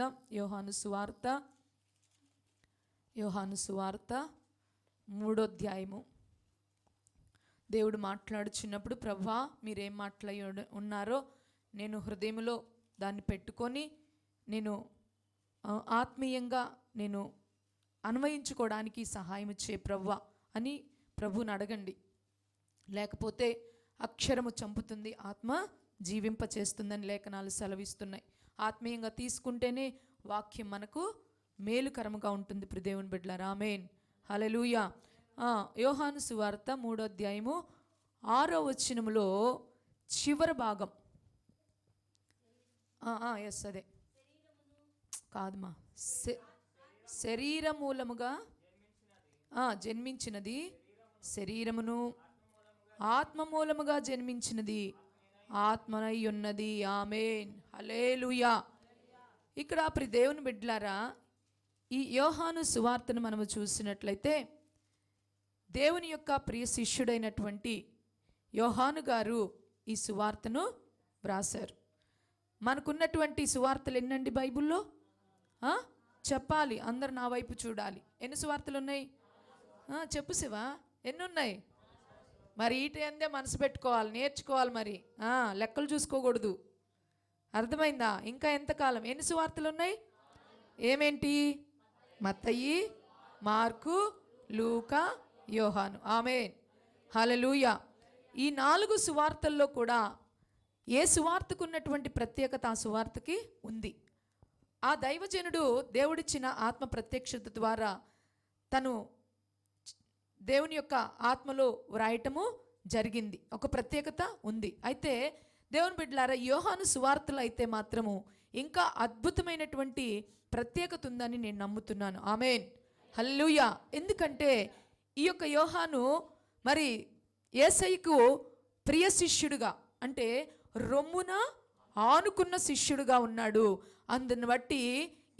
చూద్దాం యోహాను సువార్త యోహాను సువార్త మూడోధ్యాయము దేవుడు మాట్లాడుచున్నప్పుడు ప్రభా మీరేం మాట్లాడి ఉన్నారో నేను హృదయంలో దాన్ని పెట్టుకొని నేను ఆత్మీయంగా నేను అన్వయించుకోవడానికి సహాయం ఇచ్చే ప్రవ్వ అని ప్రభుని అడగండి. లేకపోతే అక్షరము చంపుతుంది ఆత్మ జీవింప చేస్తుందని లేఖనాలు సెలవిస్తున్నాయి. ఆత్మీయంగా తీసుకుంటేనే వాక్యం మనకు మేలుకరముగా ఉంటుంది ప్రదేవుని బిడ్డ రామేన్ హలలుయా యోహాను సువార్త మూడో అధ్యాయము ఆరో వచనములో చివరి భాగం. ఎస్ అదే. కాదుమా. శ- శరీర మూలముగా జన్మించినది శరీరమును ఆత్మ మూలముగా జన్మించినది ఆత్మనై ఉన్నది ఆమెన్. హలేలుయా ఇక్కడ ప్రి దేవుని బిడ్లారా ఈ యోహాను సువార్తను మనము చూసినట్లయితే దేవుని యొక్క ప్రియ శిష్యుడైనటువంటి యోహాను గారు ఈ సువార్తను వ్రాసారు మనకున్నటువంటి సువార్తలు ఎన్నండి బైబిల్లో? చెప్పాలి. అందరు నా వైపు చూడాలి. ఎన్ని సువార్తలు ఉన్నాయి? చెప్పు శివా. ఎన్ని ఉన్నాయి మరి ఈటి అందే మనసు పెట్టుకోవాలి నేర్చుకోవాలి మరి. లెక్కలు చూసుకోకూడదు. అర్థమైందా? ఇంకా ఎంతకాలం ఎన్ని సువార్తలు ఉన్నాయి ఏమేంటి? మత్తయి మార్కు లూకా యోహాను. ఆమె హలలూయ ఈ నాలుగు సువార్తల్లో కూడా ఏ సువార్తకు ఉన్నటువంటి ప్రత్యేకత ఆ సువార్తకి ఉంది? ఆ దైవజనుడు దేవుడిచ్చిన ఆత్మ ప్రత్యక్షత ద్వారా తను దేవుని యొక్క ఆత్మలో వ్రాయటము జరిగింది. ఒక ప్రత్యేకత ఉంది. అయితే దేవుని బిడ్డలారా యోహాను సువార్తలు అయితే మాత్రము ఇంకా అద్భుతమైనటువంటి ప్రత్యేకత ఉందని నేను నమ్ముతున్నాను. ఆమెన్. హల్లుయా ఎందుకంటే ఈ యొక్క యోహాను మరి ఏసైకు ప్రియ శిష్యుడుగా అంటే రొమ్మున ఆనుకున్న శిష్యుడుగా ఉన్నాడు. అందుని బట్టి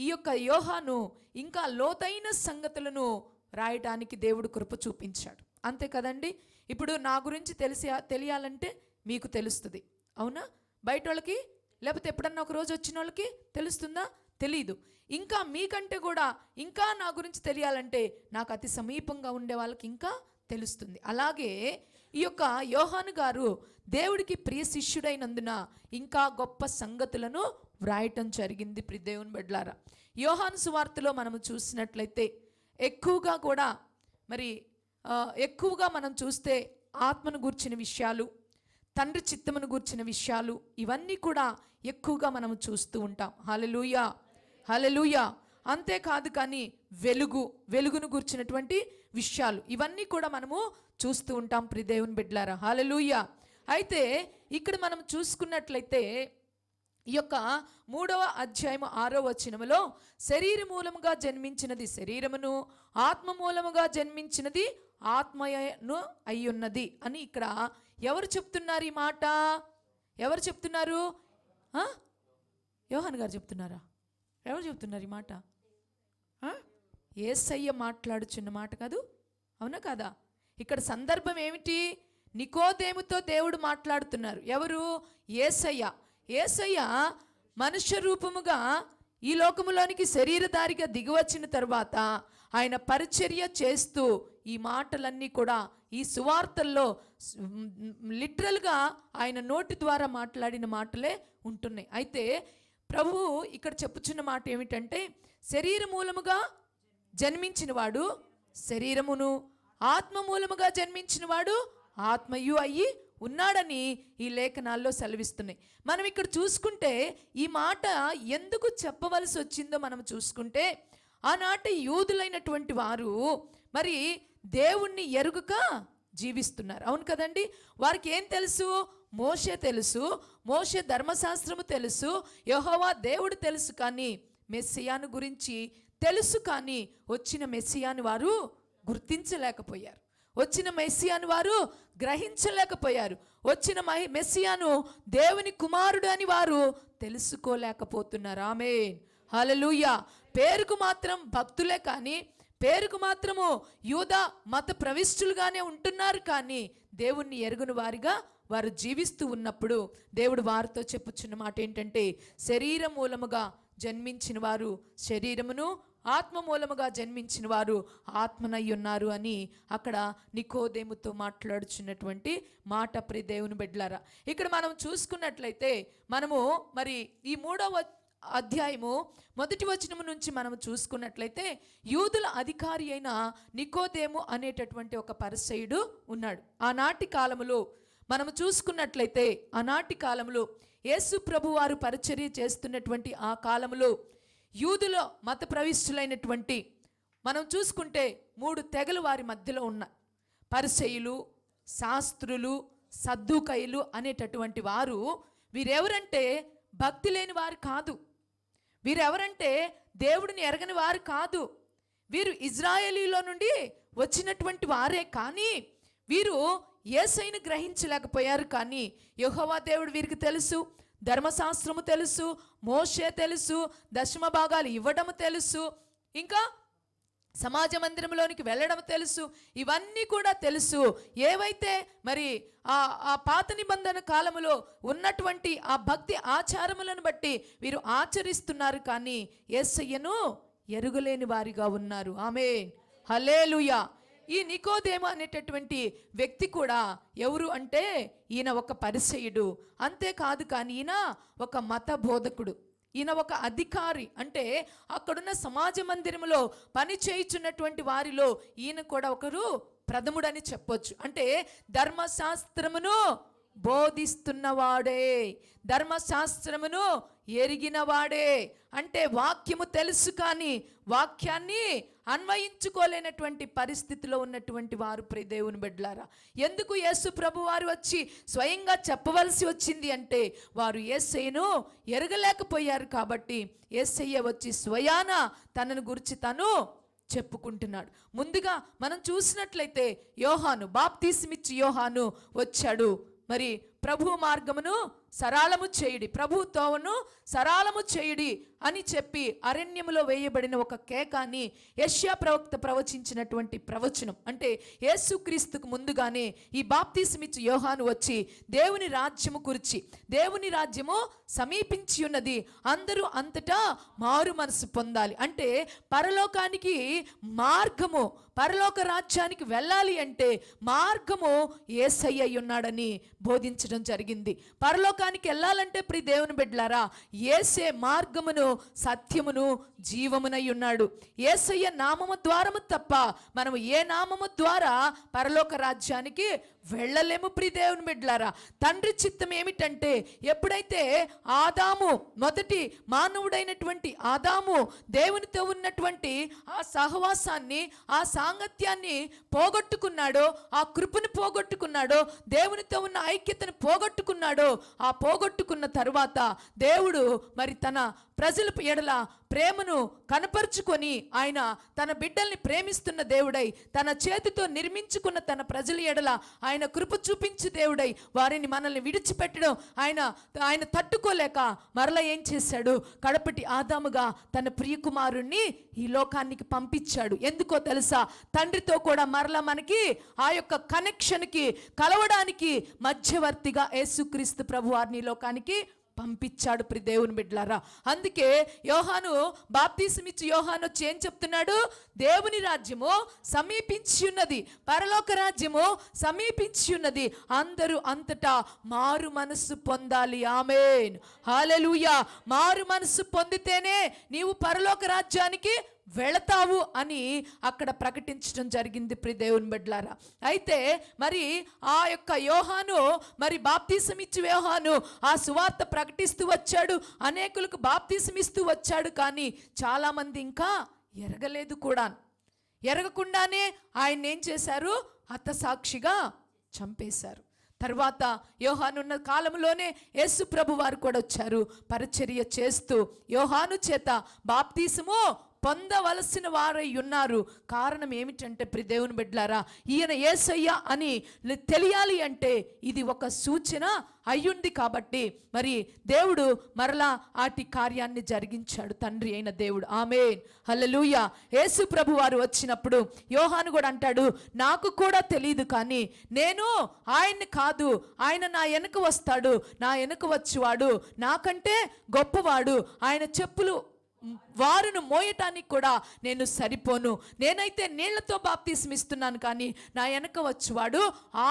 ఈ యొక్క యోహాను ఇంకా లోతైన సంగతులను రాయటానికి దేవుడు కృప చూపించాడు. అంతే కదండి? ఇప్పుడు నా గురించి తెలిసి తెలియాలంటే మీకు తెలుస్తుంది. అవునా? బయట వాళ్ళకి లేకపోతే ఎప్పుడన్నా ఒక రోజు వచ్చిన వాళ్ళకి తెలుస్తుందా? తెలీదు. ఇంకా మీకంటే కూడా ఇంకా నా గురించి తెలియాలంటే నాకు అతి సమీపంగా ఉండే వాళ్ళకి ఇంకా తెలుస్తుంది. అలాగే ఈ యొక్క యోహాను గారు దేవుడికి ప్రియ శిష్యుడైనందున ఇంకా గొప్ప సంగతులను వ్రాయటం జరిగింది ప్రిదేవుని బిడ్లారా యోహాను సువార్తలో మనము చూసినట్లయితే ఎక్కువగా కూడా మరి ఎక్కువగా మనం చూస్తే ఆత్మను గూర్చిన విషయాలు తండ్రి చిత్తమును గూర్చిన విషయాలు ఇవన్నీ కూడా ఎక్కువగా మనం చూస్తూ ఉంటాం. హలలుయా హలలుయా అంతేకాదు కానీ వెలుగు వెలుగును గూర్చినటువంటి విషయాలు ఇవన్నీ కూడా మనము చూస్తూ ఉంటాం. ప్రిదేవుని బిడ్లారా హలలుయా అయితే ఇక్కడ మనం చూసుకున్నట్లయితే ఈ యొక్క మూడవ అధ్యాయము ఆరో వచనములో శరీర మూలముగా జన్మించినది శరీరమును ఆత్మ మూలముగా జన్మించినది ఆత్మయను అయ్యున్నది అని ఇక్కడ ఎవరు చెప్తున్నారు ఈ మాట? ఎవరు చెప్తున్నారు? యోహన్ యోహాన్ గారు చెప్తున్నారా? ఎవరు చెప్తున్నారు ఈ మాట? ఏసయ్య మాట్లాడుచున్న మాట కాదు? అవునా కదా? ఇక్కడ సందర్భం ఏమిటి? నికోదేముతో దేవుడు మాట్లాడుతున్నారు. ఎవరు? ఏసయ్య. ఏసయ్య మనుష్య రూపముగా ఈ లోకములోనికి శరీరధారిగా దిగివచ్చిన తర్వాత ఆయన పరిచర్య చేస్తూ ఈ మాటలన్నీ కూడా ఈ సువార్తల్లో లిటరల్గా ఆయన నోటి ద్వారా మాట్లాడిన మాటలే ఉంటున్నాయి. అయితే ప్రభు ఇక్కడ చెప్పుచున్న మాట ఏమిటంటే శరీర మూలముగా జన్మించినవాడు శరీరమును ఆత్మ మూలముగా జన్మించినవాడు ఆత్మయు అయ్యి ఉన్నాడని ఈ లేఖనాల్లో సెలవిస్తున్నాయి. మనం ఇక్కడ చూసుకుంటే ఈ మాట ఎందుకు చెప్పవలసి వచ్చిందో మనం చూసుకుంటే ఆనాటి యూదులైనటువంటి వారు మరి దేవుణ్ణి ఎరుగక జీవిస్తున్నారు. అవును కదండి? వారికి ఏం తెలుసు? మోషే తెలుసు మోషే ధర్మశాస్త్రము తెలుసు యహోవా దేవుడు తెలుసు కానీ మెస్సియాను గురించి తెలుసు కానీ వచ్చిన మెస్సియాను వారు గుర్తించలేకపోయారు. వచ్చిన మెస్సియాను వారు గ్రహించలేకపోయారు. వచ్చిన మహి మెస్సియాను దేవుని కుమారుడు అని వారు తెలుసుకోలేకపోతున్నారు. ఆమె హలలుయ పేరుకు మాత్రం భక్తులే కానీ పేరుకు మాత్రము యూద మత ప్రవిష్టులుగానే ఉంటున్నారు కానీ దేవుణ్ణి ఎరుగుని వారిగా వారు జీవిస్తూ ఉన్నప్పుడు దేవుడు వారితో చెప్పుచున్న మాట ఏంటంటే శరీర మూలముగా జన్మించిన వారు శరీరమును ఆత్మ మూలముగా జన్మించిన వారు ఆత్మనై ఉన్నారు అని అక్కడ నికోదేముతో మాట్లాడుచున్నటువంటి మాట ప్రి దేవుని బిడ్డలారా. ఇక్కడ మనం చూసుకున్నట్లయితే మనము మరి ఈ మూడవ అధ్యాయము మొదటి వచనము నుంచి మనం చూసుకున్నట్లయితే యూదుల అధికారి అయిన నికోదేము అనేటటువంటి ఒక పరిసయుడు ఉన్నాడు. ఆనాటి కాలములో మనము చూసుకున్నట్లయితే ఆనాటి కాలంలో యేసు ప్రభు వారు పరిచర్య చేస్తున్నటువంటి ఆ కాలంలో యూదులో మత ప్రవిష్టులైనటువంటి మనం చూసుకుంటే మూడు తెగలు వారి మధ్యలో ఉన్నాయి పరిచయులు శాస్త్రులు సద్దుకయులు అనేటటువంటి వారు వీరెవరంటే భక్తి లేని వారు కాదు. వీరెవరంటే దేవుడిని ఎరగని వారు కాదు. వీరు ఇజ్రాయేలీలో నుండి వచ్చినటువంటి వారే కానీ వీరు ఏసైను గ్రహించలేకపోయారు కానీ యహోవా దేవుడు వీరికి తెలుసు. ధర్మశాస్త్రము తెలుసు మోషే తెలుసు దశమ భాగాలు ఇవ్వడము తెలుసు ఇంకా సమాజ మందిరంలోనికి వెళ్ళడం తెలుసు ఇవన్నీ కూడా తెలుసు. ఏవైతే మరి ఆ ఆ పాత నిబంధన కాలములో ఉన్నటువంటి ఆ భక్తి ఆచారములను బట్టి వీరు ఆచరిస్తున్నారు కానీ యేసయ్యను ఎరుగలేని వారిగా ఉన్నారు. ఆమె హలేలుయా ఈ నికోదేమ అనేటటువంటి వ్యక్తి కూడా ఎవరు అంటే ఈయన ఒక పరిచయుడు. అంతేకాదు కానీ ఈయన ఒక మత బోధకుడు ఈయన ఒక అధికారి. అంటే అక్కడున్న సమాజ మందిరంలో పనిచేయుచున్నటువంటి వారిలో ఈయన కూడా ఒకరు ప్రథముడని చెప్పొచ్చు. అంటే ధర్మశాస్త్రమును బోధిస్తున్నవాడే. ధర్మశాస్త్రమును ఎరిగినవాడే. అంటే వాక్యము తెలుసు కానీ వాక్యాన్ని అన్వయించుకోలేనటువంటి పరిస్థితిలో ఉన్నటువంటి వారు దేవుని బిడ్డలారా. ఎందుకు యేసు ప్రభు వారు వచ్చి స్వయంగా చెప్పవలసి వచ్చింది అంటే వారు ఏసయ్యను ఎరగలేకపోయారు కాబట్టి ఏసయ్య వచ్చి స్వయాన తనను గురించి తను చెప్పుకుంటున్నాడు. ముందుగా మనం చూసినట్లయితే యోహాను బాప్తీసమిచ్చి యోహాను వచ్చాడు. మరి ప్రభు మార్గమును సరళము చేయుడి ప్రభు తోవను సరాలము చేయుడి అని చెప్పి అరణ్యములో వేయబడిన ఒక కేకాన్ని యష్యా ప్రవక్త ప్రవచించినటువంటి ప్రవచనం. అంటే యేసుక్రీస్తుకు ముందుగానే ఈ బాప్తీసమిచ్చి యోహాను వచ్చి దేవుని రాజ్యము కురిచి దేవుని రాజ్యము సమీపించి ఉన్నది. అందరూ అంతటా మారు మనసు పొందాలి. అంటే పరలోకానికి మార్గము పరలోక రాజ్యానికి వెళ్ళాలి అంటే మార్గము ఏసయ్య ఉన్నాడని బోధించడం జరిగింది. పరలోకానికి వెళ్ళాలంటే ప్రి దేవుని బిడ్డలారా ఏసే మార్గమును సత్యమును జీవమునై ఉన్నాడు. ఏసయ్య నామము ద్వారము తప్ప మనము ఏ నామము ద్వారా పరలోక రాజ్యానికి వెళ్ళలేము ప్రిదేవుని దేవుని తండ్రి చిత్తం ఏమిటంటే ఎప్పుడైతే ఆదాము మొదటి మానవుడైనటువంటి ఆదాము దేవునితో ఉన్నటువంటి ఆ సహవాసాన్ని ఆ సాంగత్యాన్ని పోగొట్టుకున్నాడో ఆ కృపను పోగొట్టుకున్నాడో దేవునితో ఉన్న ఐక్యతను పోగొట్టుకున్నాడో ఆ పోగొట్టుకున్న తరువాత దేవుడు మరి తన ప్రజల ఎడల ప్రేమను కనపరుచుకొని ఆయన తన బిడ్డల్ని ప్రేమిస్తున్న దేవుడై తన చేతితో నిర్మించుకున్న తన ప్రజల ఎడల ఆయన కృప చూపించి దేవుడై వారిని మనల్ని విడిచిపెట్టడం ఆయన ఆయన తట్టుకోలేక మరల ఏం చేశాడు? కడపటి ఆదాముగా తన ప్రియకుమారుణ్ణి ఈ లోకానికి పంపించాడు. ఎందుకో తెలుసా? తండ్రితో కూడా మరల మనకి ఆ యొక్క కనెక్షన్కి కలవడానికి మధ్యవర్తిగా యేసుక్రీస్తు ప్రభు వారిని ఈ లోకానికి పంపించాడు ప్రి దేవుని బిడ్డలారా. అందుకే యోహాను బాప్తీసమిచ్చి యోహాను వచ్చి ఏం చెప్తున్నాడు? దేవుని రాజ్యము సమీపించి ఉన్నది. పరలోక రాజ్యము సమీపించి ఉన్నది. అందరూ అంతటా మారు మనస్సు పొందాలి. ఆమెన్. హాలెలూయా మారు మనస్సు పొందితేనే నీవు పరలోక రాజ్యానికి వెళతావు అని అక్కడ ప్రకటించడం జరిగింది ప్రి దేవుని బిడ్డలారా. అయితే మరి ఆ యొక్క యోహాను మరి బాప్తీసం ఇచ్చి యోహాను ఆ సువార్త ప్రకటిస్తూ వచ్చాడు. అనేకులకు బాప్తీసం ఇస్తూ వచ్చాడు కానీ చాలామంది ఇంకా ఎరగలేదు కూడా. ఎరగకుండానే ఆయన ఏం చేశారు? హతసాక్షిగా చంపేశారు. తర్వాత యోహానున్న కాలంలోనే యేసు ప్రభు వారు కూడా వచ్చారు. పరిచర్య చేస్తూ యోహాను చేత బాప్తీసము పొందవలసిన వారై ఉన్నారు. కారణం ఏమిటంటే ప్రి దేవుని బిడ్డలారా ఈయన ఏసయ్య అని తెలియాలి అంటే ఇది ఒక సూచన అయ్యుంది కాబట్టి మరి దేవుడు మరలా ఆటి కార్యాన్ని జరిగించాడు. తండ్రి అయిన దేవుడు. ఆమె హలలుయ యేసు ప్రభు వారు వచ్చినప్పుడు యోహాను కూడా అంటాడు నాకు కూడా తెలియదు కానీ నేను ఆయన్ని కాదు ఆయన నా వెనుక వస్తాడు నా వెనుక వచ్చేవాడు నాకంటే గొప్పవాడు ఆయన చెప్పులు వారును మోయటానికి కూడా నేను సరిపోను. నేనైతే నీళ్ళతో బాప్తిస్మిస్తున్నాను కానీ నా వెనక వచ్చేవాడు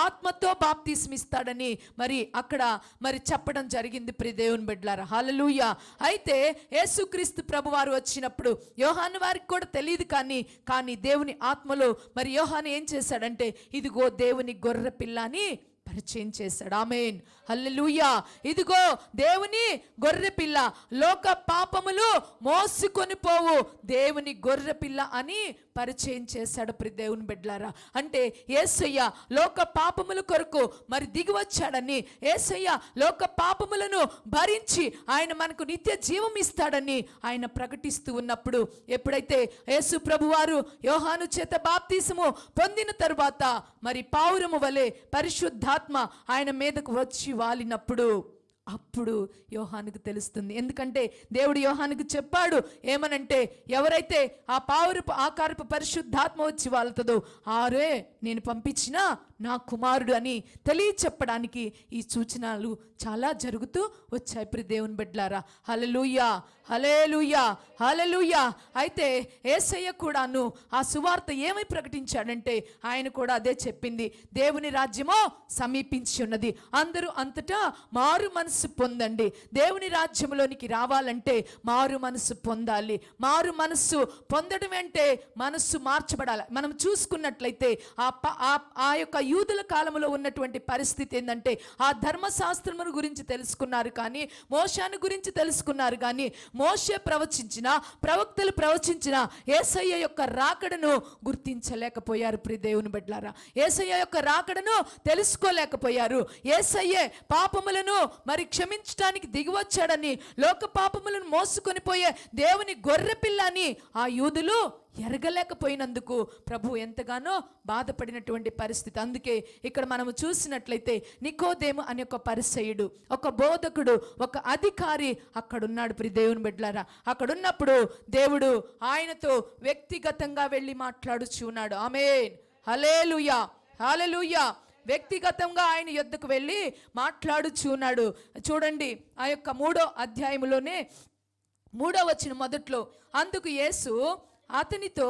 ఆత్మతో బాప్తిస్మిస్తాడని మరి అక్కడ మరి చెప్పడం జరిగింది ప్రి దేవుని బిడ్డలారా. హల్లెలూయా. అయితే యేసుక్రీస్తు ప్రభు వారు వచ్చినప్పుడు యోహాను వారికి కూడా తెలియదు కానీ కానీ దేవుని ఆత్మలో మరి యోహాను ఏం చేశాడంటే ఇదిగో దేవుని గొర్రె పిల్ల అని పరిచయం చేశాడు. ఆమెన్. హల్లెలూయా. ఇదిగో దేవుని గొర్రె పిల్ల లోక పాపములు మోసుకొని పోవు. దేవుని గొర్రె పిల్ల అని పరిచయం చేశాడు ప్రి దేవుని బిడ్లారా అంటే ఏసయ్య లోక పాపముల కొరకు మరి దిగి వచ్చాడని ఏసయ్య లోక పాపములను భరించి ఆయన మనకు నిత్య జీవం ఇస్తాడని ఆయన ప్రకటిస్తూ ఉన్నప్పుడు ఎప్పుడైతే యేసు ప్రభువారు యోహాను చేత బాప్తీసము పొందిన తరువాత మరి పావురము వలె ఆత్మ ఆయన మీదకు వచ్చి వాలినప్పుడు అప్పుడు యోహానికి తెలుస్తుంది. ఎందుకంటే దేవుడు యోహానికి చెప్పాడు ఏమనంటే ఎవరైతే ఆ పావురపు ఆకారపు పరిశుద్ధాత్మ వచ్చి వాళ్తుందో ఆరే నేను పంపించిన నా కుమారుడు అని తెలియచెప్పడానికి ఈ సూచనలు చాలా జరుగుతూ వచ్చాయి ప్రి దేవుని బిడ్డలారా. హలలుయా హలేలుయా హలలుయా అయితే ఏసయ్య కూడాను ఆ సువార్త ఏమై ప్రకటించాడంటే ఆయన కూడా అదే చెప్పింది. దేవుని రాజ్యమో సమీపించి ఉన్నది. అందరూ అంతటా మారు మనసు పొందండి. దేవుని రాజ్యంలోనికి రావాలంటే మారు మనసు పొందాలి. మారు మనస్సు పొందడం అంటే మనస్సు మార్చబడాలి. మనం చూసుకున్నట్లయితే ఆ ప- ఆ- యొక్క యూదుల కాలంలో ఉన్నటువంటి పరిస్థితి ఏంటంటే ఆ అహరోను గురించి తెలుసుకున్నారు కానీ మోషాను గురించి తెలుసుకున్నారు కానీ మోషే ప్రవచించిన ప్రవక్తలు ప్రవచించిన ఏసయ్య యొక్క రాకడను గుర్తించలేకపోయారు ప్రి దేవుని బిడ్డలారా. ఏసయ్య యొక్క రాకడను తెలుసుకోలేకపోయారు. ఏసయ్యే పాపములను మరి క్షమించడానికి దిగివచ్చాడని లోక పాపములను మోసుకొని పోయే దేవుని గొర్రెపిల్ల అని ఆ యూదులు ఎరగలేకపోయినందుకు ప్రభు ఎంతగానో బాధపడినటువంటి పరిస్థితి. అందుకే ఇక్కడ మనము చూసినట్లయితే నికోదేము అనే ఒక పరిసయుడు ఒక బోధకుడు ఒక అధికారి అక్కడున్నాడు ప్రి దేవుని బిడ్డలారా. అక్కడున్నప్పుడు దేవుడు ఆయనతో వ్యక్తిగతంగా వెళ్ళి మాట్లాడుచున్నాడు ఆమెన్. హలేలుయా హల్లెలూయా. వ్యక్తిగతంగా ఆయన యుద్ధకు వెళ్ళి మాట్లాడుచున్నాడు చూడండి ఆ యొక్క మూడో అధ్యాయములోనే మూడో వచ్చిన మొదట్లో అందుకు యేసు అతనితో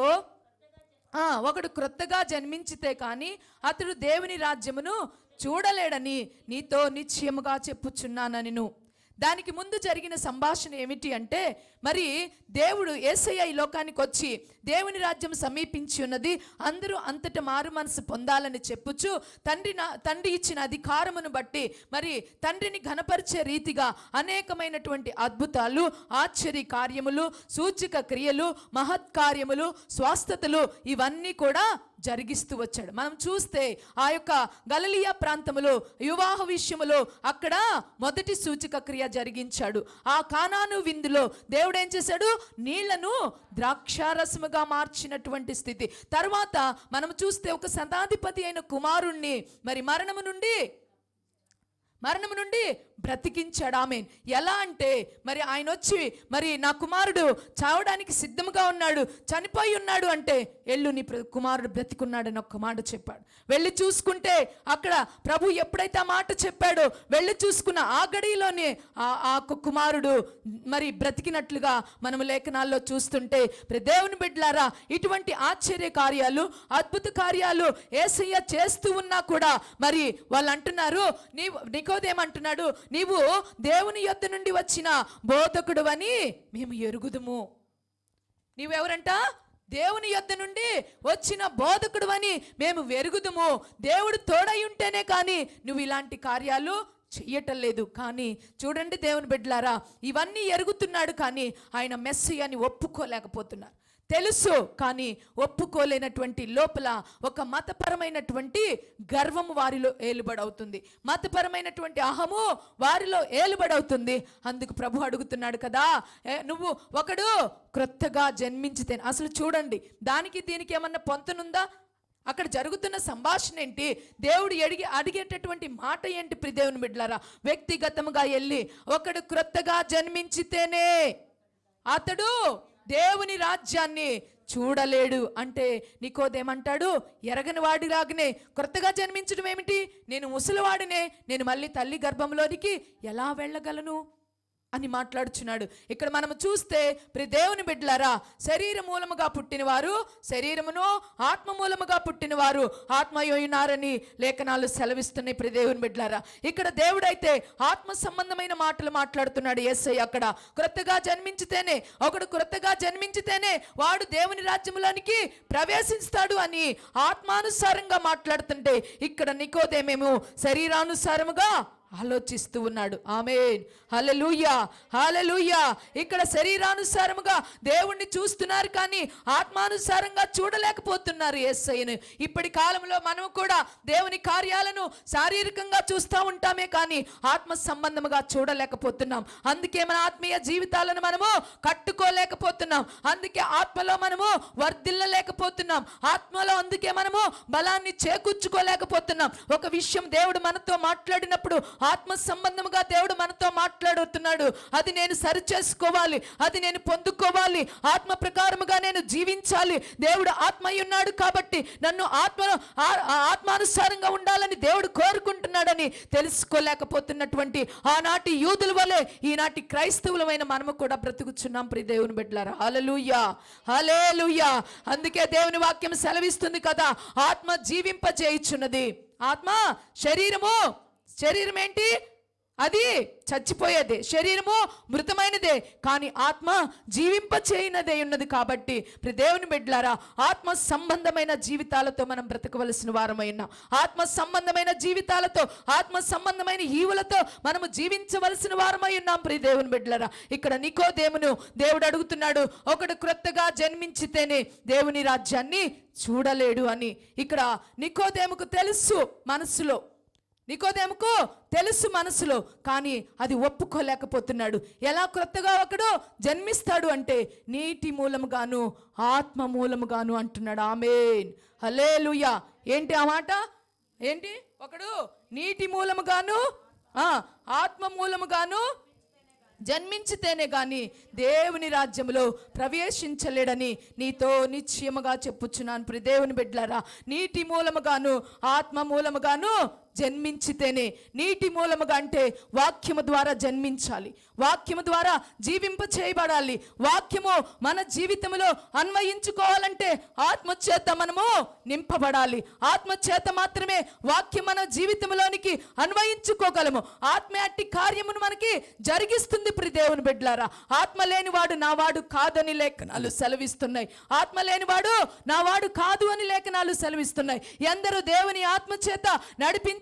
ఆ, ఒకడు క్రొత్తగా జన్మించితే కానీ అతడు దేవుని రాజ్యమును చూడలేడని నీతో నిశ్చయముగా చెప్పుచున్నానని నువ్వు దానికి ముందు జరిగిన సంభాషణ ఏమిటి అంటే మరి దేవుడు ఏసయ్య ఈ లోకానికి వచ్చి దేవుని రాజ్యం సమీపించి ఉన్నది అందరూ అంతట మారు మనసు పొందాలని చెప్పుచు తండ్రి నా తండ్రి ఇచ్చిన అధికారమును బట్టి మరి తండ్రిని ఘనపరిచే రీతిగా అనేకమైనటువంటి అద్భుతాలు ఆశ్చర్య కార్యములు సూచిక క్రియలు మహత్కార్యములు స్వస్థతలు ఇవన్నీ కూడా జరిగిస్తూ వచ్చాడు. మనం చూస్తే ఆ యొక్క గలలియా ప్రాంతములో వివాహ విషయంలో అక్కడ మొదటి సూచక క్రియ జరిగించాడు. ఆ కానాను విందులో దేవుడు ఏం చేశాడు? నీళ్ళను ద్రాక్షారసముగా మార్చినటువంటి స్థితి. తర్వాత మనం చూస్తే ఒక శతాధిపతి అయిన కుమారుణ్ణి మరి మరణము నుండి మరణము నుండి బ్రతికించాడు. ఆమె ఎలా అంటే మరి ఆయన వచ్చి మరి నా కుమారుడు చావడానికి సిద్ధంగా ఉన్నాడు చనిపోయి ఉన్నాడు అంటే ఎల్లు నీ కుమారుడు బ్రతికున్నాడని ఒక మాట చెప్పాడు. వెళ్ళి చూసుకుంటే అక్కడ ప్రభు ఎప్పుడైతే ఆ మాట చెప్పాడో వెళ్ళి చూసుకున్న ఆ గడిలోనే ఆ ఆ కుమారుడు మరి బ్రతికినట్లుగా మనము లేఖనాల్లో చూస్తుంటే దేవుని బిడ్డలారా ఇటువంటి ఆశ్చర్య కార్యాలు అద్భుత కార్యాలు ఏసయ్య చేస్తూ ఉన్నా కూడా మరి వాళ్ళు అంటున్నారు నీవు నికోదేమంటున్నాడు? నీవు దేవుని యొద్ద నుండి వచ్చిన బోధకుడు అని మేము ఎరుగుదుము. నీవెవరంట? దేవుని యొద్ద నుండి వచ్చిన బోధకుడు అని మేము వెరుగుదుము దేవుడు తోడై ఉంటేనే కానీ నువ్వు ఇలాంటి కార్యాలు చెయ్యటం లేదు కానీ చూడండి దేవుని బిడ్డలారా ఇవన్నీ ఎరుగుతున్నాడు కానీ ఆయన మెస్సు అని ఒప్పుకోలేకపోతున్నారు. తెలుసు కానీ ఒప్పుకోలేనటువంటి లోపల ఒక మతపరమైనటువంటి గర్వం వారిలో ఏలుబడవుతుంది. మతపరమైనటువంటి అహము వారిలో ఏలుబడవుతుంది. అందుకు ప్రభు అడుగుతున్నాడు కదా ఏ, నువ్వు ఒకడు క్రొత్తగా జన్మించితే అసలు చూడండి దానికి దీనికి ఏమన్నా పొంతనుందా? అక్కడ జరుగుతున్న సంభాషణ ఏంటి? దేవుడు అడిగి అడిగేటటువంటి మాట ఏంటి ప్రిదేవుని బిడ్డలారా? వ్యక్తిగతముగా వెళ్ళి ఒకడు క్రొత్తగా జన్మించితేనే అతడు దేవుని రాజ్యాన్ని చూడలేడు అంటే నీకోదేమంటాడు? ఎరగని వాడిలాగనే కొత్తగా జన్మించడం ఏమిటి? నేను ముసలివాడినే నేను మళ్ళీ తల్లి గర్భంలోనికి ఎలా వెళ్ళగలను? అని మాట్లాడుచున్నాడు. ఇక్కడ మనం చూస్తే ప్రి దేవుని బిడ్డలారా శరీర మూలముగా పుట్టినవారు శరీరమును ఆత్మ మూలముగా పుట్టినవారు ఆత్మయున్నారని లేఖనాలు సెలవిస్తున్నాయి ప్రి దేవుని బిడ్డలారా. ఇక్కడ దేవుడైతే ఆత్మ సంబంధమైన మాటలు మాట్లాడుతున్నాడు ఎస్ఐ అక్కడ. క్రొత్తగా జన్మించితేనే ఒకడు క్రొత్తగా జన్మించితేనే వాడు దేవుని రాజ్యంలోనికి ప్రవేశిస్తాడు అని ఆత్మానుసారంగా మాట్లాడుతుంటే ఇక్కడ నికోదేమేమో శరీరానుసారముగా ఆలోచిస్తూ ఉన్నాడు. ఆమెన్. హల్లెలూయా. హల్లెలూయా. ఇక్కడ శరీరానుసారముగా దేవుణ్ణి చూస్తున్నారు కానీ ఆత్మానుసారంగా చూడలేకపోతున్నారు ఎస్ఐను ఇప్పటి కాలంలో మనం కూడా దేవుని కార్యాలను శారీరకంగా చూస్తూ ఉంటామే కానీ ఆత్మ సంబంధముగా చూడలేకపోతున్నాం. అందుకే మన ఆత్మీయ జీవితాలను మనము కట్టుకోలేకపోతున్నాం. అందుకే ఆత్మలో మనము వర్ధిల్లలేకపోతున్నాం. ఆత్మలో అందుకే మనము బలాన్ని చేకూర్చుకోలేకపోతున్నాం. ఒక విషయం దేవుడు మనతో మాట్లాడినప్పుడు ఆత్మ సంబంధముగా దేవుడు మనతో మాట్లాడుతున్నాడు. అది నేను సరి చేసుకోవాలి అది నేను పొందుకోవాలి. ఆత్మ ప్రకారముగా నేను జీవించాలి. దేవుడు ఆత్మ అయి ఉన్నాడు కాబట్టి నన్ను ఆత్మలో ఆ- ఆత్మానుసారంగా ఉండాలని దేవుడు కోరుకుంటున్నాడని తెలుసుకోలేకపోతున్నటువంటి ఆనాటి యూదుల వలె ఈనాటి క్రైస్తవులమైన మనము కూడా బ్రతుకుచున్నాం ప్రి దేవుని బిడ్డలారా. హల్లెలూయా హల్లెలూయా. అందుకే దేవుని వాక్యం సెలవిస్తుంది కదా. ఆత్మ జీవింపజేయుచున్నది. ఆత్మ శరీరము శరీరం ఏంటి అది చచ్చిపోయేదే. శరీరము మృతమైనదే కానీ ఆత్మ జీవింపచేయనదే ఉన్నది కాబట్టి. ప్రతి దేవుని బిడ్డలారా ఆత్మ సంబంధమైన జీవితాలతో మనం బ్రతకవలసిన వారమై ఉన్నాం. ఆత్మ సంబంధమైన జీవితాలతో ఆత్మ సంబంధమైన ఈవులతో మనము జీవించవలసిన వారమై ఉన్నాం ప్రి దేవుని బిడ్డలారా. ఇక్కడ నికోదేమును దేవుడు అడుగుతున్నాడు ఒకడు క్రొత్తగా జన్మించితేనే దేవుని రాజ్యాన్ని చూడలేడు అని. ఇక్కడ నికోదేముకు తెలుసు మనసులో. నికోదేముకు? తెలుసు మనసులో కానీ అది ఒప్పుకోలేకపోతున్నాడు. ఎలా క్రొత్తగా ఒకడు జన్మిస్తాడు అంటే నీటి మూలముగాను ఆత్మ మూలముగాను అంటున్నాడు. ఆమెన్. హలేలుయా ఏంటి ఆ మాట? ఏంటి? ఒకడు నీటి మూలముగాను ఆత్మ మూలముగాను జన్మించితేనే కానీ దేవుని రాజ్యంలో ప్రవేశించలేడని నీతో నిశ్చయముగా చెప్పుచున్నాను. ప్రి దేవుని బిడ్డలారా నీటి మూలముగాను ఆత్మ మూలముగాను జన్మించితేనే నీటి మూలముగా అంటే వాక్యము ద్వారా జన్మించాలి. వాక్యము ద్వారా జీవింప చేయబడాలి వాక్యము మన జీవితంలో అన్వయించుకోవాలంటే ఆత్మచేత మనము నింపబడాలి. ఆత్మచేత మాత్రమే వాక్యం మన జీవితంలోనికి అన్వయించుకోగలము. ఆత్మ అట్టి కార్యమును మనకి జరిగిస్తుంది ప్రి దేవుని బిడ్డలారా. ఆత్మ లేనివాడు నావాడు కాదని లేఖనాలు సెలవిస్తున్నాయి. ఆత్మ లేనివాడు నావాడు కాదు అని లేఖనాలు సెలవిస్తున్నాయి. ఎందరూ దేవుని ఆత్మ చేత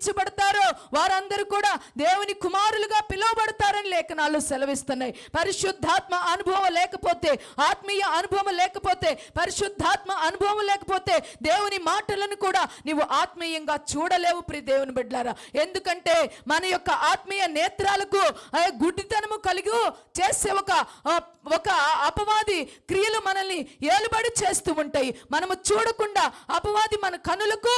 నడిపించబడతారో వారందరూ కూడా దేవుని కుమారులుగా పిలువబడతారని లేఖనాలు సెలవిస్తున్నాయి. పరిశుద్ధాత్మ అనుభవం లేకపోతే ఆత్మీయ అనుభవం లేకపోతే పరిశుద్ధాత్మ అనుభవం లేకపోతే దేవుని మాటలను కూడా నీవు ఆత్మీయంగా చూడలేవు ప్రి దేవుని బిడ్డారా ఎందుకంటే మన యొక్క ఆత్మీయ నేత్రాలకు గుడ్డితనము కలిగి చేసే ఒక ఒక అపవాది క్రియలు మనల్ని ఏలుబడి చేస్తూ ఉంటాయి. మనము చూడకుండా అపవాది మన కనులకు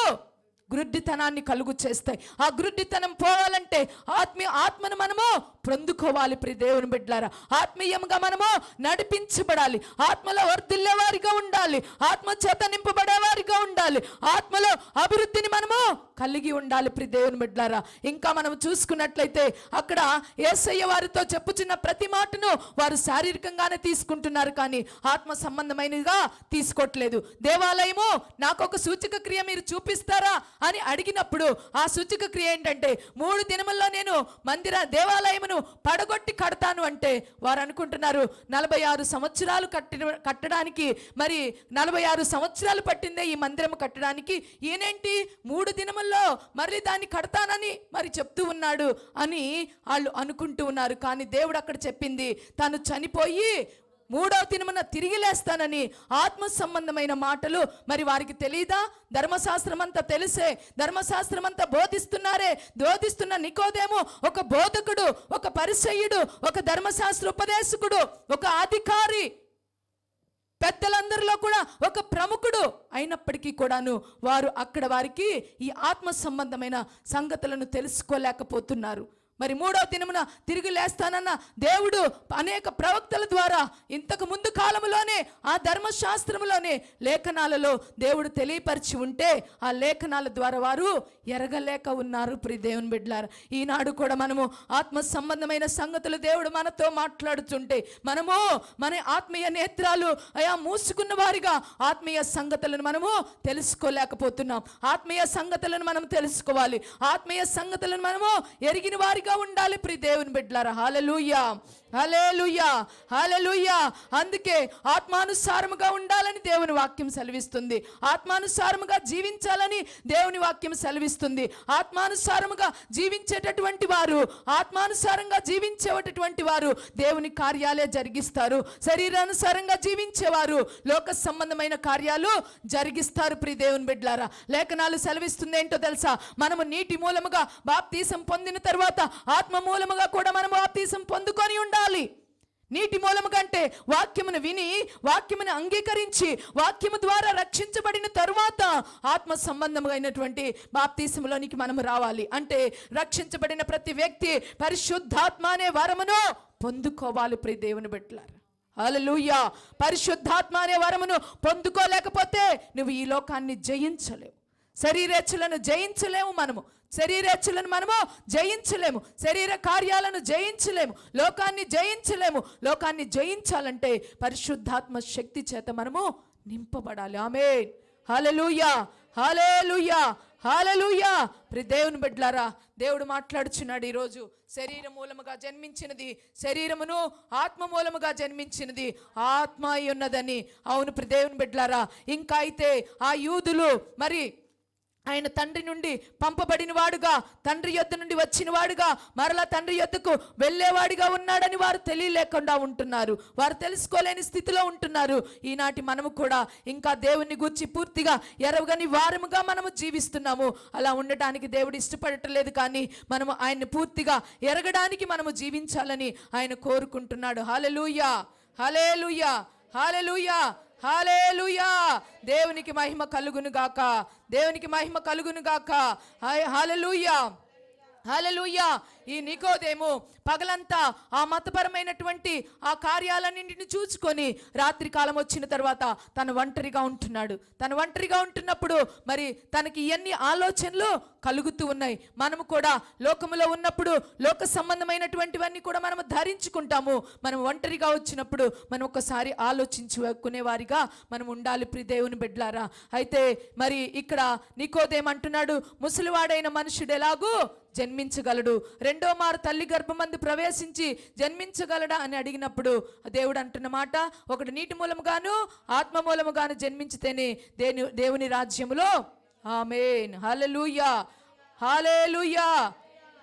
గ్రుడ్డితనాన్ని కలుగు చేస్తాయి. ఆ గ్రుడ్డితనం పోవాలంటే ఆత్మీయ ఆత్మను మనము పొందుకోవాలి ప్రి దేవుని బిడ్డలారా. ఆత్మీయంగా మనము నడిపించబడాలి. ఆత్మలో వర్ధిల్లేవారిగా ఉండాలి. ఆత్మ చేత నింపబడేవారిగా ఉండాలి. ఆత్మలో అభివృద్ధిని మనము కలిగి ఉండాలి ప్రి దేవుని బిడ్డలారా. ఇంకా మనం చూసుకున్నట్లయితే అక్కడ ఏసయ్య వారితో చెప్పుచున్న ప్రతి మాటను వారు శారీరకంగానే తీసుకుంటున్నారు కానీ ఆత్మ సంబంధమైనదిగా తీసుకోవట్లేదు. దేవాలయము నాకు ఒక సూచక క్రియ మీరు చూపిస్తారా? అని అడిగినప్పుడు ఆ సూచక క్రియ ఏంటంటే మూడు దినముల్లో నేను మందిర దేవాలయమును పడగొట్టి కడతాను అంటే వారు అనుకుంటున్నారు నలభై ఆరు సంవత్సరాలు కట్టి కట్టడానికి మరి నలభై ఆరు సంవత్సరాలు పట్టిందే ఈ మందిరం కట్టడానికి. ఈయనేంటి? మూడు దినముల్లో మరి దాన్ని కడతానని మరి చెప్తూ ఉన్నాడు అని వాళ్ళు అనుకుంటూ ఉన్నారు. కానీ దేవుడు అక్కడ చెప్పింది తను చనిపోయి మూడవ దినమున తిరిగి లేస్తానని ఆత్మ సంబంధమైన మాటలు మరి వారికి తెలియదా ధర్మశాస్త్రం అంతా తెలిసే ధర్మశాస్త్రం అంతా బోధిస్తున్నారే. బోధిస్తున్న నికోదేమో ఒక బోధకుడు ఒక పరిసయ్యుడు ఒక ధర్మశాస్త్ర ఉపదేశకుడు ఒక అధికారి పెద్దలందరిలో కూడా ఒక ప్రముఖుడు అయినప్పటికీ కూడాను వారు అక్కడ వారికి ఈ ఆత్మ సంబంధమైన సంగతులను తెలుసుకోలేకపోతున్నారు. మరి మూడవ దినమున తిరిగి లేస్తానన్న దేవుడు అనేక ప్రవక్తల ద్వారా ఇంతకు ముందు కాలంలోనే ఆ ధర్మశాస్త్రములోనే లేఖనాలలో దేవుడు తెలియపరిచి ఉంటే ఆ లేఖనాల ద్వారా వారు ఎరగలేక ఉన్నారు. ప్రి దేవుని బిడ్డలారు ఈనాడు కూడా మనము ఆత్మ సంబంధమైన సంగతులు దేవుడు మనతో మాట్లాడుతుంటే మనము మన ఆత్మీయ నేత్రాలు అయా మూసుకున్న వారిగా ఆత్మీయ సంగతులను మనము తెలుసుకోలేకపోతున్నాం. ఆత్మీయ సంగతులను మనం తెలుసుకోవాలి. ఆత్మీయ సంగతులను మనము ఎరిగిన వారిగా ఉండాలి ప్రి దేవుని బిడ్డలారా. హాలలుయ్యా హలేలుయ్యా హలేలుయ్యా అందుకే ఆత్మానుసారముగా ఉండాలని దేవుని వాక్యం సెలవిస్తుంది. ఆత్మానుసారముగా జీవించాలని దేవుని వాక్యం సెలవిస్తుంది. ఆత్మానుసారముగా జీవించేటటువంటి వారు ఆత్మానుసారంగా జీవించేటటువంటి వారు దేవుని కార్యాలే జరిగిస్తారు. శరీరానుసారంగా జీవించేవారు లోక సంబంధమైన కార్యాలు జరిగిస్తారు ప్రి దేవుని బిడ్డలారా. లేఖనాలు సెలవిస్తుంది ఏంటో తెలుసా? మనము నీటి మూలముగా బాప్తీసం పొందిన తర్వాత ఆత్మ మూలముగా కూడా మనము బాప్తీసం పొందుకొని ఉండాలి. నీటి మూలము కంటే వాక్యమును విని వాక్యమును అంగీకరించి వాక్యము ద్వారా రక్షించబడిన తరువాత ఆత్మ సంబంధమైనటువంటి బాప్తీసంలోనికి మనము రావాలి. అంటే రక్షించబడిన ప్రతి వ్యక్తి పరిశుద్ధాత్మ అనే వరమును పొందుకోవాలి ప్రి దేవుని బిడ్డలారు. అలలుయ్యా పరిశుద్ధాత్మ అనే వరమును పొందుకోలేకపోతే నువ్వు ఈ లోకాన్ని జయించలేవు. శరీరేచ్ఛలను జయించలేము మనము. శరీరేచ్ఛలను మనము జయించలేము. శరీర కార్యాలను జయించలేము. లోకాన్ని జయించలేము. లోకాన్ని జయించాలంటే పరిశుద్ధాత్మ శక్తి చేత మనము నింపబడాలి. ఆమె హల్లెలూయా. హల్లెలూయా. హాలలుయా ప్రి దేవుని బిడ్లారా దేవుడు మాట్లాడుచున్నాడు ఈరోజు. శరీర మూలముగా జన్మించినది శరీరమును ఆత్మ మూలముగా జన్మించినది ఆత్మ అయి ఉన్నదని. అవును ప్రి దేవుని బిడ్లారా ఇంకా అయితే ఆ యూదులు మరి ఆయన తండ్రి నుండి పంపబడిన వాడుగా తండ్రి యొద్ద నుండి వచ్చిన వాడుగా మరలా తండ్రి యొద్దకు వెళ్ళేవాడిగా ఉన్నాడని వారు తెలియలేకుండా ఉంటున్నారు. వారు తెలుసుకోలేని స్థితిలో ఉంటున్నారు. ఈనాటి మనము కూడా ఇంకా దేవుని గూర్చి పూర్తిగా ఎరవగని వారముగా మనము జీవిస్తున్నాము. అలా ఉండటానికి దేవుడు ఇష్టపడటలేదు కానీ మనము ఆయన్ని పూర్తిగా ఎరగడానికి మనము జీవించాలని ఆయన కోరుకుంటున్నాడు. హలలుయా హలేలుయా హాలెలూయా హాలేలుయా దేవునికి మహిమ కలుగును గాక దేవునికి మహిమ కలుగును గాక హాలెలూయా హలలుయ్యా ఈ నికోదేము పగలంతా ఆ మతపరమైనటువంటి ఆ కార్యాలన్నింటిని చూసుకొని రాత్రి కాలం వచ్చిన తర్వాత తను ఒంటరిగా ఉంటున్నాడు. తను ఒంటరిగా ఉంటున్నప్పుడు మరి తనకి ఎన్ని ఆలోచనలు కలుగుతూ ఉన్నాయి. మనము కూడా లోకములో ఉన్నప్పుడు లోక సంబంధమైనటువంటివన్నీ కూడా మనము ధరించుకుంటాము. మనం ఒంటరిగా వచ్చినప్పుడు మనం ఒకసారి ఆలోచించుకునే వారిగా మనం ఉండాలి ప్రిదేవుని బిడ్లారా అయితే మరి ఇక్కడ నికోదేమంటున్నాడు ముసలివాడైన మనుషుడు ఎలాగూ జన్మించగలడు. రెండో మారు తల్లి గర్భమందు ప్రవేశించి జన్మించగలడా అని అడిగినప్పుడు దేవుడు అంటున్న మాట ఒకటి నీటి మూలముగాను ఆత్మ మూలముగాను జన్మించితేనే దేని దేవుని రాజ్యములో. ఆమెన్. హలలుయా హాలేలుయా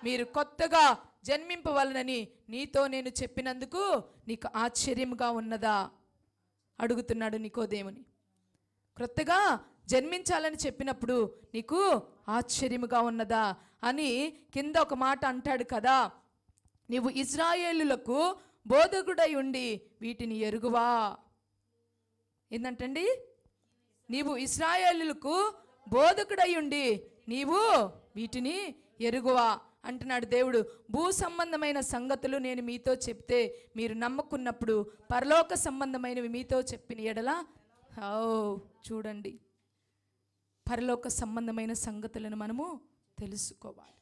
మీరు కొత్తగా జన్మింపవలనని నీతో నేను చెప్పినందుకు నీకు ఆశ్చర్యంగా ఉన్నదా? అడుగుతున్నాడు నీకో దేవుని క్రొత్తగా జన్మించాలని చెప్పినప్పుడు నీకు ఆశ్చర్యముగా ఉన్నదా అని కింద ఒక మాట అంటాడు కదా. నీవు ఇజ్రాయేలులకు బోధకుడై ఉండి వీటిని ఎరుగువా? ఏంటంటండి నీవు ఇస్రాయేలులకు బోధకుడై ఉండి నీవు వీటిని ఎరుగువా? అంటున్నాడు దేవుడు. భూ సంబంధమైన సంగతులు నేను మీతో చెప్తే మీరు నమ్మకున్నప్పుడు పరలోక సంబంధమైనవి మీతో చెప్పిన ఎడలా? ఓ చూడండి. పరలోక సంబంధమైన సంగతులను మనము తెలుసుకోవాలి.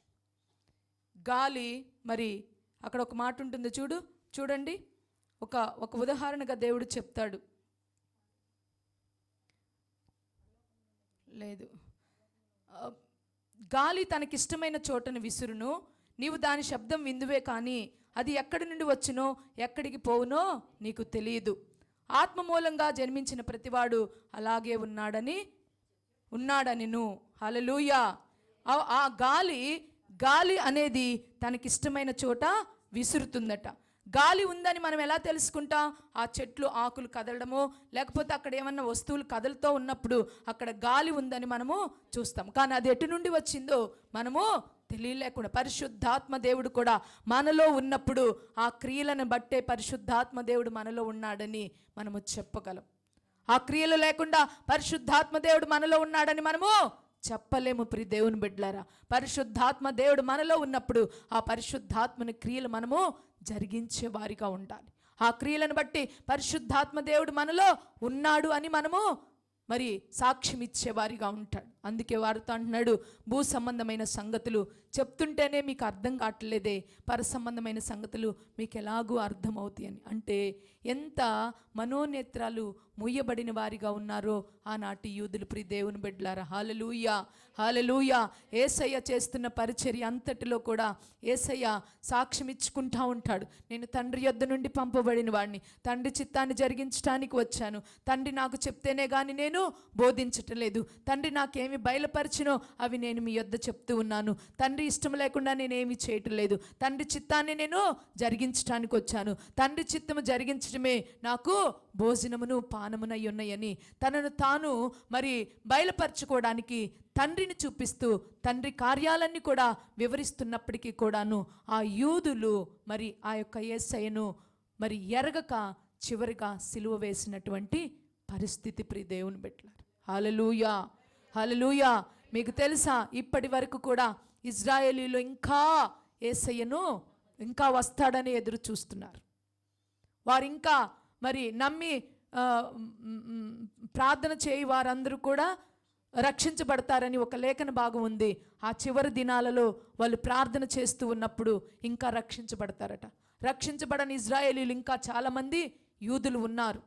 గాలి మరి అక్కడ ఒక మాట ఉంటుంది చూడు చూడండి. ఒక ఒక ఉదాహరణగా దేవుడు చెప్తాడు. లేదు. గాలి తనకిష్టమైన చోటను విసురును. నీవు దాని శబ్దం విందువే కానీ అది ఎక్కడి నుండి వచ్చునో ఎక్కడికి పోవునో నీకు తెలియదు. ఆత్మ మూలంగా జన్మించిన ప్రతివాడు అలాగే ఉన్నాడని ఉన్నాడని నువ్వు హలలుయా ఆ- ఆ గాలి గాలి అనేది తనకిష్టమైన చోట విసురుతుందట. గాలి ఉందని మనం ఎలా తెలుసుకుంటాం? ఆ చెట్లు ఆకులు కదలడమో లేకపోతే అక్కడ ఏమన్నా వస్తువులు కదలతో ఉన్నప్పుడు అక్కడ గాలి ఉందని మనము చూస్తాం. కానీ అది ఎటు నుండి వచ్చిందో మనము తెలియలేకుండా పరిశుద్ధాత్మ దేవుడు కూడా మనలో ఉన్నప్పుడు ఆ క్రియలను బట్టే పరిశుద్ధాత్మ దేవుడు మనలో ఉన్నాడని మనము చెప్పగలం. ఆ క్రియలు లేకుండా పరిశుద్ధాత్మ దేవుడు మనలో ఉన్నాడని మనము చెప్పలేము ప్రి దేవుని బిడ్డలారా. పరిశుద్ధాత్మ దేవుడు మనలో ఉన్నప్పుడు ఆ పరిశుద్ధాత్మని క్రియలు మనము జరిగించే వారిగా ఉండాలి. ఆ క్రియలను బట్టి పరిశుద్ధాత్మ దేవుడు మనలో ఉన్నాడు అని మనము మరి సాక్ష్యం ఇచ్చేవారిగా ఉంటాడు. అందుకే వారితో అంటున్నాడు భూ సంబంధమైన సంగతులు చెప్తుంటేనే మీకు అర్థం కావట్లేదే. పర సంబంధమైన సంగతులు మీకు ఎలాగూ అర్థమవుతాయి అని. అంటే ఎంత మనోనేత్రాలు ముయ్యబడిన వారిగా ఉన్నారో ఆనాటి యూదులు ప్రి దేవుని బిడ్డలారా. Hallelujah hallelujah. ఏసయ్య చేస్తున్న పరిచర్య అంతటిలో కూడా ఏసయ్య సాక్ష్యం ఇచ్చుకుంటా ఉంటాడు. నేను తండ్రి యొద్ద నుండి పంపబడిన వాడిని. తండ్రి చిత్తాన్ని జరిగించడానికి వచ్చాను. తండ్రి నాకు చెప్తేనే కానీ నేను బోధించటం లేదు. తండ్రి నాకేమి బయలుపరిచినో అవి నేను మీ యొద్ద చెప్తూ ఉన్నాను. తండ్రి ఇష్టం లేకుండా నేనేమి చేయటం లేదు తండ్రి చిత్తాన్ని నేను జరిగించడానికి వచ్చాను. తండ్రి చిత్తము జరిగించడమే నాకు భోజనమును పానమునై ఉన్నాయని తనను తాను మరి బయలుపరచుకోవడానికి తండ్రిని చూపిస్తూ తండ్రి కార్యాలన్నీ కూడా వివరిస్తున్నప్పటికీ కూడాను ఆ యూదులు మరి ఆ యొక్క యేసయ్యను మరి ఎరగక చివరిగా సిలువ వేసినటువంటి పరిస్థితి ప్రి దేవుని పెట్టారు హాలలుయా హలలుయా మీకు తెలుసా ఇప్పటి వరకు కూడా ఇజ్రాయేలీలో ఇంకా ఏసయ్యను ఇంకా వస్తాడని ఎదురు చూస్తున్నారు. వారు ఇంకా మరి నమ్మి ప్రార్థన చేయి వారందరూ కూడా రక్షించబడతారని ఒక లేఖన భాగం ఉంది. ఆ చివరి దినాలలో వాళ్ళు ప్రార్థన చేస్తూ ఉన్నప్పుడు ఇంకా రక్షించబడతారట. రక్షించబడని ఇజ్రాయేలీలు ఇంకా చాలామంది యూదులు ఉన్నారు.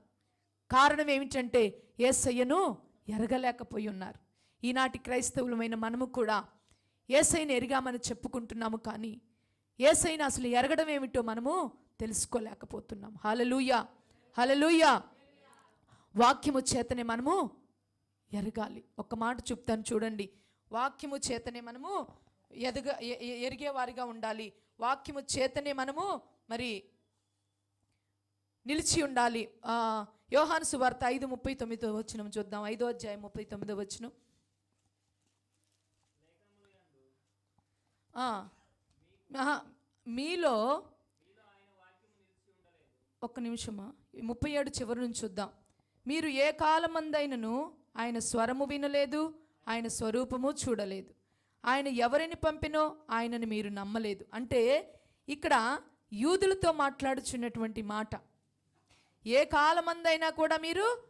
కారణం ఏమిటంటే ఏసయ్యను ఎరగలేకపోయి ఉన్నారు. ఈనాటి క్రైస్తవులమైన మనము కూడా ఏసైని ఎరిగామని చెప్పుకుంటున్నాము కానీ ఏసైని అసలు ఎరగడం ఏమిటో మనము తెలుసుకోలేకపోతున్నాం. హలలుయ హలలుయ వాక్యము చేతనే మనము ఎరగాలి. ఒక మాట చెప్తాను చూడండి. వాక్యము చేతనే మనము ఎదగ ఎ- ఎరిగేవారిగా ఉండాలి. వాక్యము చేతనే మనము మరి నిలిచి ఉండాలి. యోహాను సువార్త ఐదు ముప్పై తొమ్మిదో వచ్చిన చూద్దాం. ఐదో అధ్యాయం ముప్పై తొమ్మిదో వచ్చిన మీలో ఒక్క నిమిషమా? ముప్పై ఏడు చివరి నుంచి చూద్దాం. మీరు ఏ కాలమందైనను ఆయన స్వరము వినలేదు ఆయన స్వరూపము చూడలేదు. ఆయన ఎవరిని పంపినో ఆయనను మీరు నమ్మలేదు. అంటే ఇక్కడ యూదులతో మాట్లాడుచున్నటువంటి మాట. ఏ కాలమందైనా కూడా మీరు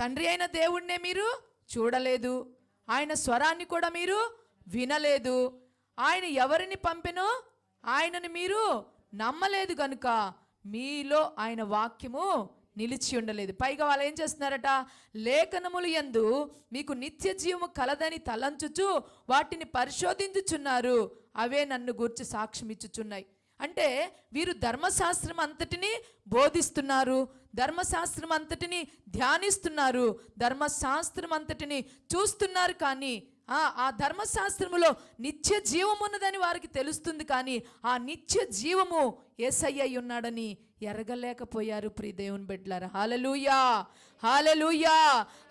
తండ్రి అయిన దేవుణ్ణే మీరు చూడలేదు. ఆయన స్వరాన్ని కూడా మీరు వినలేదు. ఆయన ఎవరిని పంపెను? ఆయనను మీరు నమ్మలేదు కనుక మీలో ఆయన వాక్యము నిలిచి ఉండలేదు. పైగా వాళ్ళు ఏం చేస్తున్నారట? లేఖనములు యందు మీకు నిత్య జీవము కలదని తలంచుచు వాటిని పరిశోధించుచున్నారు. అవే నన్ను గూర్చి సాక్ష్యం ఇచ్చుచున్నాయి. అంటే వీరు ధర్మశాస్త్రం అంతటిని బోధిస్తున్నారు. ధర్మశాస్త్రం అంతటిని ధ్యానిస్తున్నారు. ధర్మశాస్త్రం అంతటిని చూస్తున్నారు కానీ ఆ ఆ ధర్మశాస్త్రములో నిత్య జీవం ఉన్నదని వారికి తెలుస్తుంది కానీ ఆ నిత్య జీవము ఏసయ్య ఉన్నాడని ఎరగలేకపోయారు ప్రియ దేవుని బిడ్డలారా. హాలలుయా హాలలుయా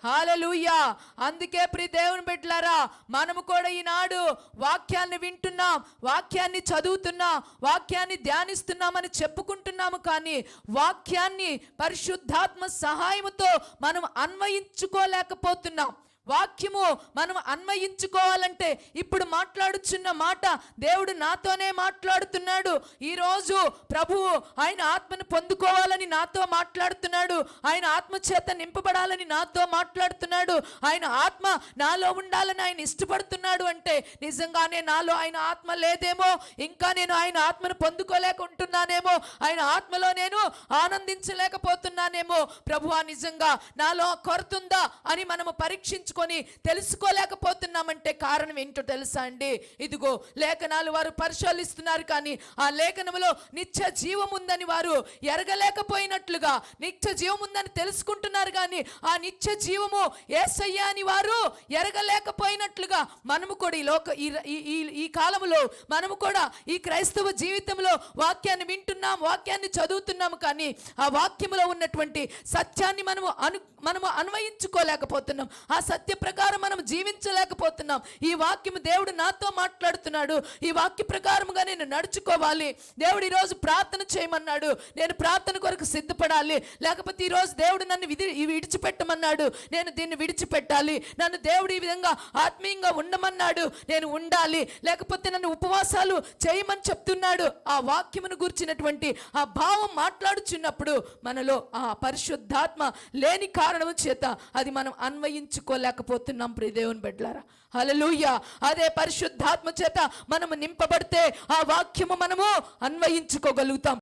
హాలలుయా అందుకే ప్రియ దేవుని బిడ్డలారా మనము కూడా ఈనాడు వాక్యాన్ని వింటున్నాం వాక్యాన్ని చదువుతున్నాం వాక్యాన్ని ధ్యానిస్తున్నామని చెప్పుకుంటున్నాము కానీ వాక్యాన్ని పరిశుద్ధాత్మ సహాయముతో మనం అన్వయించుకోలేకపోతున్నాం. వాక్యము మనం అన్వయించుకోవాలంటే ఇప్పుడు మాట్లాడుచున్న మాట దేవుడు నాతోనే మాట్లాడుతున్నాడు. ఈరోజు ప్రభువు ఆయన ఆత్మను పొందుకోవాలని నాతో మాట్లాడుతున్నాడు. ఆయన ఆత్మ చేత నింపబడాలని నాతో మాట్లాడుతున్నాడు. ఆయన ఆత్మ నాలో ఉండాలని ఆయన ఇష్టపడుతున్నాడు అంటే నిజంగానే నాలో ఆయన ఆత్మ లేదేమో? ఇంకా నేను ఆయన ఆత్మను పొందుకోలేకుంటున్నానేమో ఆయన ఆత్మలో నేను ఆనందించలేకపోతున్నానేమో? ప్రభు నిజంగా నాలో కొరతుందా అని మనము తెలుసుకొని తెలుసుకోలేకపోతున్నామంటే కారణం ఏంటో తెలుసా అండి? ఇదిగో లేఖనాలు వారు పరిశీలిస్తున్నారు కానీ ఆ లేఖనంలో నిత్య జీవం ఉందని వారు ఎరగలేకపోయినట్లుగా నిత్య జీవం ఉందని తెలుసుకుంటున్నారు కానీ ఆ నిత్య జీవము ఏసయ్యా అని వారు ఎరగలేకపోయినట్లుగా మనము కూడా ఈ లోక ఈ ఈ- ఈ కాలంలో మనము కూడా ఈ క్రైస్తవ జీవితంలో వాక్యాన్ని వింటున్నాం వాక్యాన్ని చదువుతున్నాము కానీ ఆ వాక్యంలో ఉన్నటువంటి సత్యాన్ని మనము అను మనము అన్వయించుకోలేకపోతున్నాం. ఆ సత్య సత్య ప్రకారం మనం జీవించలేకపోతున్నాం. ఈ వాక్యం దేవుడు నాతో మాట్లాడుతున్నాడు. ఈ వాక్య ప్రకారముగా నేను నడుచుకోవాలి. దేవుడు ఈరోజు ప్రార్థన చేయమన్నాడు. నేను ప్రార్థన కొరకు సిద్ధపడాలి. లేకపోతే ఈరోజు దేవుడు నన్ను విధి విడిచిపెట్టమన్నాడు. నేను దీన్ని విడిచిపెట్టాలి. నన్ను దేవుడు ఈ విధంగా ఆత్మీయంగా ఉండమన్నాడు. నేను ఉండాలి. లేకపోతే నన్ను ఉపవాసాలు చేయమని చెప్తున్నాడు. ఆ వాక్యమును గురించినటువంటి ఆ భావం మాట్లాడుచున్నప్పుడు మనలో ఆ పరిశుద్ధాత్మ లేని కారణము చేత అది మనం అన్వయించుకోలేక ప్రియ దేవుని బిడ్డలారా. హలలుయ అదే పరిశుద్ధాత్మ చేత మనము నింపబడితే ఆ వాక్యము మనము అన్వయించుకోగలుగుతాం.